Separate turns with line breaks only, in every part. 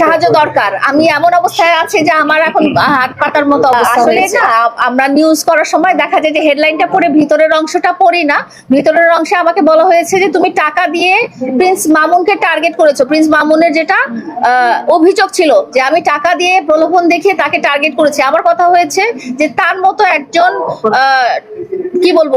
সাহায্য দরকার। আমি এমন অবস্থায় আছি যে আমার এখন হাত পাতার মতো অবস্থা আসলে আমরা নিউজ করার সময় দেখা যায় যে হেডলাইনটা পড়ে ভিতরের অংশটা পড়ি না। ভিতরের অংশে আমাকে বলা হয়েছে যে তুমি টাকা দিয়ে প্রিন্স মামুনকে টার্গেট করেছ। প্রিন্স মামুনের যেটা আহ, অভিযোগ ছিল যে আমি টাকা দিয়ে প্রলোভন দেখিয়ে তাকে টার্গেট করেছি। আমার কথা হয়েছে যে তার মতো একজন আহ, কি বলব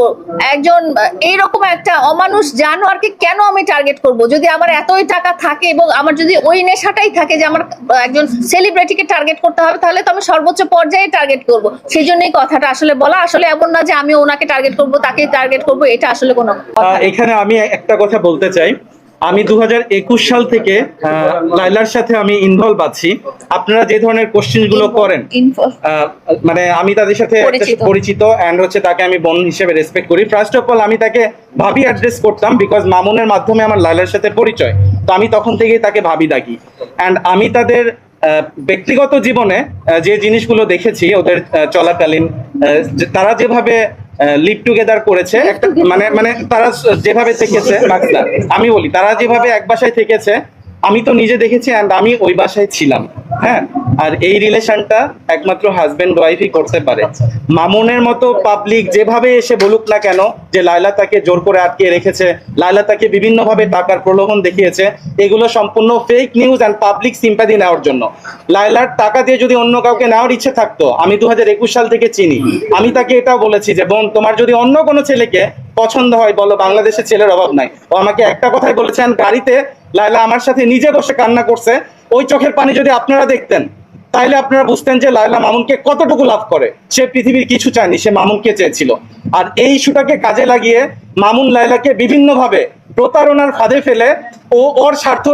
একজন এইরকম একটা অমানুষ জানোয়ারকে কেন আমি টার্গেট করব? যদি আমার এতই টাকা থাকে এবং আমার যদি ওই নেশাটাই থাকে যে আমার একজন সেলিব্রিটিকে টার্গেট করতে হবে তাহলে তো আমি সর্বোচ্চ পর্যায়ে টার্গেট করব। সেই জন্যই কথাটা আসলে বলা আসলে এমন না যে আমি ওনাকে টার্গেট করব তাকে টার্গেট করব এটা আসলে কোনো কথা
এখানে আমি একটা কথা বলতে চাই। আমি দুই হাজার একুশ সাল থেকে লাইলার সাথে আমি ইনভলভ আছি। আপনারা যে ধরনের কোশ্চেনগুলো করেন মানে আমি তাদের সাথে
পরিচিত।
অ্যান্ড হচ্ছে তাকে আমি বোন হিসেবে রেসপেক্ট করি। ফার্স্ট অফ অল আমি তাকে ভাবি অ্যাড্রেস করতাম বিকজ মামুনের মাধ্যমে আমার লাইলার সাথে পরিচয়। তো আমি তখন থেকেই তাকে ভাবি ডাকি। অ্যান্ড আমি তাদের ব্যক্তিগত জীবনে যে জিনিসগুলো দেখেছি ওদের চলাকালীন তারা যেভাবে লিভ টুগেদার করেছে। একটা মানে মানে তারা যেভাবে থেকেছে মাকসুদা, আমি বলি তারা যেভাবে এক বাসায় থেকেছে আমি তো নিজে দেখেছি অ্যান্ড আমি ওই বাসায় ছিলাম হ্যাঁ? আর এই রিলেশনটা একমাত্র হাজবেন্ড ওয়াইফই করতে পারে। মামুনের মতো পাবলিক যেভাবে এসে বলুক না কেন যে লায়লা তাকে জোর করে আটকে রেখেছে লায়লা তাকে বিভিন্নভাবে টাকার প্রলোভন দেখিয়েছে এগুলো সম্পূর্ণ fake news and public sympathy নেওয়ার জন্য। লায়লার টাকা দিয়ে যদি অন্য কাউকে নেওয়ার ইচ্ছে থাকতো আমি দু হাজার একুশ সাল থেকে চিনি। আমি তাকে এটাও বলেছি যে বোন তোমার যদি অন্য কোনো ছেলেকে পছন্দ হয় বলো বাংলাদেশের ছেলের অভাব নাই। ও আমাকে একটা কথাই বলেছেন গাড়িতে লায়লা আমার সাথে নিজে বসে কান্না করছে ওই চোখের পানি যদি আপনারা দেখতেন তাইলে আপনারা বুঝতেন যে লায়লা মামুনকে কতটুকু লাভ করে। সে পৃথিবীর কিছু চায়নি, সে মামুনকে চেয়েছিল। আর এই ইস্যুটাকে কাজে লাগিয়ে মামুন লায়লাকে বিভিন্নভাবে প্রতারণার ফাঁদে ফেলে ও ওর স্বার্থ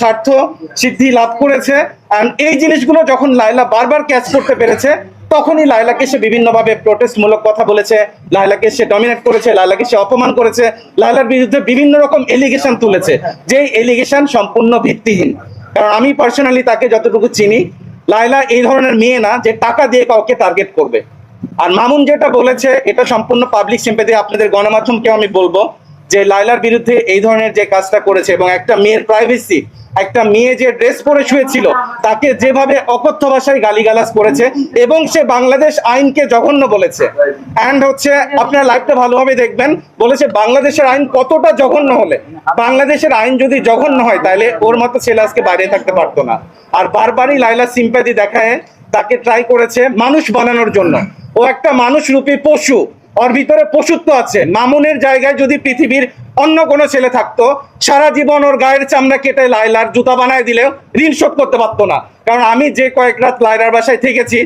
স্বার্থ সিদ্ধি লাভ করেছে। এই জিনিসগুলো যখন লায়লা বারবার ক্যাচ করতে পেরেছে, তখনই লায়লাকে সে বিভিন্নভাবে প্রোটেস্টমূলক কথা বলেছে। লায়লাকে সে ডমিনেট করেছে, লায়লাকে সে অপমান করেছে। লায়লার বিরুদ্ধে বিভিন্ন রকম এলিগেশন তুলেছে যে এলিগেশন সম্পূর্ণ ভিত্তিহীন। কারণ আমি পার্সোনালি তাকে যতটুকু চিনি লায়লা এই ধরনের মেয়ে না যে টাকা দিয়ে কাউকে টার্গেট করবে। আর মামুন যেটা বলেছে, এটা সম্পূর্ণ পাবলিক সিম্পেতে আপনাদের গণমাধ্যমকেও আমি বলব। যে লায়লার বিরুদ্ধে এই ধরনের যে কাজটা করেছে এবং একটা মেয়ের প্রাইভেসি একটা মেয়ে যে ড্রেস পরে শুয়েছিল, তাকে যেভাবে অকথ্য ভাষায় গালিগালাজ করেছে এবং সে বাংলাদেশ আইনকে জঘন্য বলেছে। অ্যান্ড হচ্ছে আপনার লাইভটা ভালোভাবে দেখবেন, বলেছে বাংলাদেশের আইন কতটা জঘন্য হলে, বাংলাদেশের আইন যদি জঘন্য হয়, তাহলে ওর মতো ছেলে আজকে বাইরে থাকতে পারতো না। আর বারবারই লাইলা সিম্প্যাথি দেখায়, তাকে ট্রাই করেছে মানুষ বানানোর জন্য। ও একটা মানুষ রূপী পশু ওর ভিতরে পশুত্ব আছে। মামুনের জায়গায় যদি পৃথিবীর অন্য কোনো ছেলে থাকতো, সারা জীবন ওর গায়ের চামড়া কেটে লাইলার জুতা বানায় দিলেও ঋণ শোধ করতে পারতো না। কারণ আমি যে কয়েক রাত লাইলার বাসায় থেকেছি,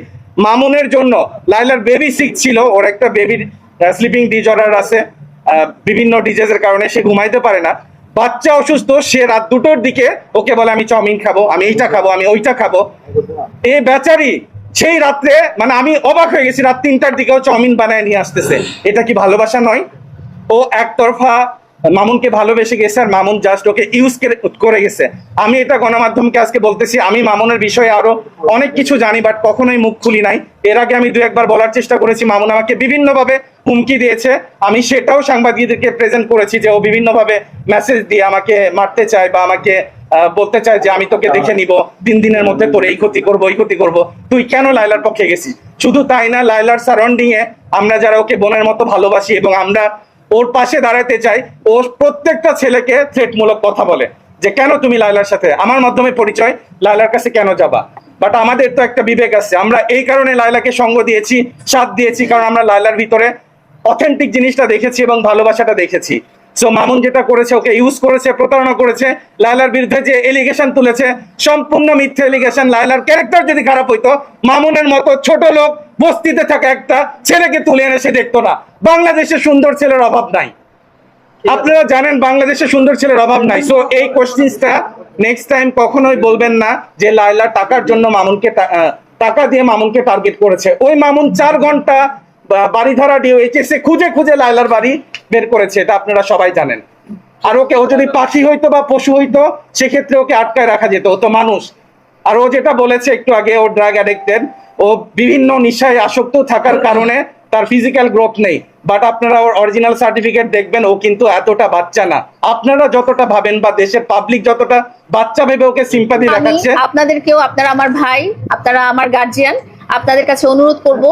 মামুনের জন্য লাইলার বেবি সিক ছিল, ওর একটা বেবির স্লিপিং ডিজর্ডার আছে বিভিন্ন ডিজিজের কারণে সে ঘুমাইতে পারে না। বাচ্চা অসুস্থ, সে রাত দুটোর দিকে ওকে বলে, আমি চাউমিন খাব, আমি এইটা খাব, আমি ওইটা খাব। এ বেচারি সেই রাত্রে মানে আমি অবাক হয়ে গেছি, রাত তিনটার দিকেও চাউমিন বানায় নিয়ে আসতেছে। এটা কি ভালোবাসা নয়? ও একতরফা মামুনকে ভালোবেসে গেছে আর মামুন জাস্ট ওকে ইউজ করে গেছে। আমি এটা গণমাধ্যমকে আজকে বলতেছি, আমি মামুনের বিষয়ে আরও অনেক কিছু জানি বাট কখনোই মুখ খুলি নাই। এর আগে আমি দু একবার বলার চেষ্টা করেছি, মামুন আমাকে বিভিন্নভাবে হুমকি দিয়েছে। আমি সেটাও সাংবাদিকদেরকে প্রেজেন্ট করেছি যে ও বিভিন্নভাবে মেসেজ দিয়ে আমাকে মারতে চায় বা আমাকে বলতে চায় যে আমি তোকে দেখে নিব তিন দিনের মধ্যে তোর এই ক্ষতি করব এই ক্ষতি করব। তুই কেন লাইলার পক্ষে গেছি শুধু তাই না লাইলার সারাউন্ডিং এ আমরা যারা ওকে বোনের মতো ভালোবাসি এবং আমরা ওর পাশে দাঁড়াতে চাই, ও প্রত্যেকটা ছেলেকে থ্রেটমূলক কথা বলে যে, কেন তুমি লাইলার সাথে? আমার মাধ্যমে পরিচয় লাইলার কাছে কেন যাবা? বাট আমাদের তো একটা বিবেক আছে। আমরা এই কারণে লাইলাকে সঙ্গ দিয়েছি, সাথ দিয়েছি, কারণ আমরা লাইলার ভিতরে অথেন্টিক জিনিসটা দেখেছি এবং ভালোবাসাটা দেখেছি। সো মামুন যেটা করেছে ওকে ইউজ করেছে প্রতারণা করেছে লায়লার বিরুদ্ধে যে এলিগেশন তুলেছে সম্পূর্ণ মিথ্যে এলিগেশন লায়লার ক্যারেক্টার যদি খারাপ হইতো মামুনের মতো ছোট লোক বস্তিতে থাকা একটা ছেলেকে তুলে এনে সে দেখতো না। বাংলাদেশে সুন্দর ছেলের অভাব নাই। আপনারা জানেন বাংলাদেশে সুন্দর ছেলের অভাব নাই। সো এই কোশ্চেন্সটা নেক্সট টাইম কখনোই বলবেন না যে লায়লা টাকার জন্য মামুনকে টাকা দিয়ে মামুনকে টার্গেট করেছে। ওই মামুন চার ঘণ্টা বাড়ি ধরা ডিওএইচএস এ খুঁজে খুঁজে লায়লার বাড়ি বের করেছে এটা আপনারা সবাই জানেন। আর ওকে ও যদি পাখি হইতো বা পশু হইতো সেক্ষেত্রে ওকে আটকায় রাখা যেত ও তো মানুষ। আর ও যেটা বলেছে একটু আগে ও ড্রাগ অ্যাডিক্টেড ও বিভিন্ন নিশায় আসক্ত থাকার কারণে তার ফিজিক্যাল গ্রোথ নেই। বাট আপনারা ওর অরিজিনাল সার্টিফিকেট দেখবেন ও কিন্তু এতটা বাচ্চা না। আপনারা যতটা ভাবেন বা দেশের পাবলিক যতটা বাচ্চা ভেবে ওকে সিম্পাথি দেখাচ্ছে।
আপনাদেরকেও আপনারা আমার ভাই আপনারা আমার গার্জিয়ান আপনাদের কাছে অনুরোধ করব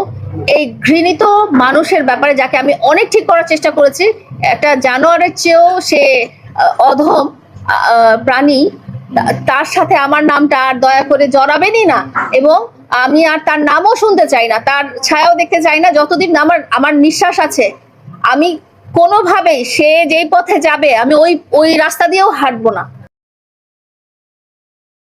এই ঘৃণিত মানুষের ব্যাপারে যাকে আমি অনেক ঠিক করার চেষ্টা করেছি, একটা জানোয়ারের চেয়েও সে অধম প্রাণী, তার সাথে আমার নামটা আর দয়া করে জড়াবেনই না এবং আমি আর তার নামও শুনতে চাই না, তার ছায়াও দেখতে চাই না, যতদিন আমার আমার নিঃশ্বাস আছে, আমি কোনোভাবেই সে যেই পথে যাবে, আমি ওই ওই রাস্তা দিয়েও হাঁটবো না।